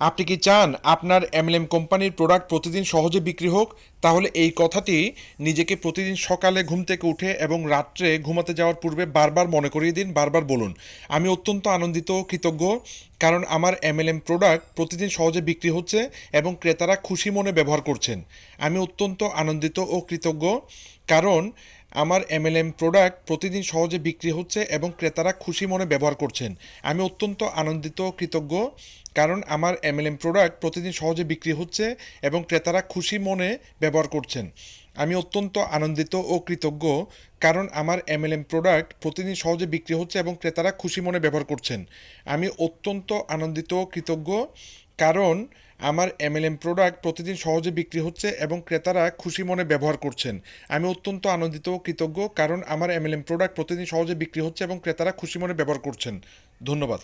আপনি কি চান আপনার এমএলএম কোম্পানির প্রোডাক্ট প্রতিদিন সহজে বিক্রি হোক? তাহলে এই কথাটি নিজেকে প্রতিদিন সকালে ঘুম থেকে উঠে এবং রাত্রে ঘুমাতে যাওয়ার পূর্বে বারবার মনে করিয়ে দিন, বারবার বলুন। আমি অত্যন্ত আনন্দিত, কৃতজ্ঞ, কারণ আমার এমএলএম প্রোডাক্ট প্রতিদিন সহজে বিক্রি হচ্ছে এবং ক্রেতারা খুশি মনে ব্যবহার করছেন। আমি অত্যন্ত আনন্দিত ও কৃতজ্ঞ, কারণ আমার এমএলএম প্রোডাক্ট প্রতিদিন সহজে বিক্রি হচ্ছে এবং ক্রেতারা খুশি মনে ব্যবহার করছেন। আমি অত্যন্ত আনন্দিত, কৃতজ্ঞ, কারণ আমার এমএলএম প্রোডাক্ট প্রতিদিন সহজে বিক্রি হচ্ছে এবং ক্রেতারা খুশি মনে ব্যবহার করছেন। আমি অত্যন্ত আনন্দিত ও কৃতজ্ঞ, কারণ আমার এমএলএম প্রোডাক্ট প্রতিদিন সহজে বিক্রি হচ্ছে এবং ক্রেতারা খুশি মনে ব্যবহার করছেন। আমি অত্যন্ত আনন্দিত ও কৃতজ্ঞ কারণ আমার এমএলএম প্রোডাক্ট প্রতিদিন সহজে বিক্রি হচ্ছে এবং ক্রেতারা খুশি মনে ব্যবহার করছেন। আমি অত্যন্ত আনন্দিত ও কৃতজ্ঞ কারণ আমার এমএলএম প্রোডাক্ট প্রতিদিন সহজে বিক্রি হচ্ছে এবং ক্রেতারা খুশি মনে ব্যবহার করছেন। ধন্যবাদ।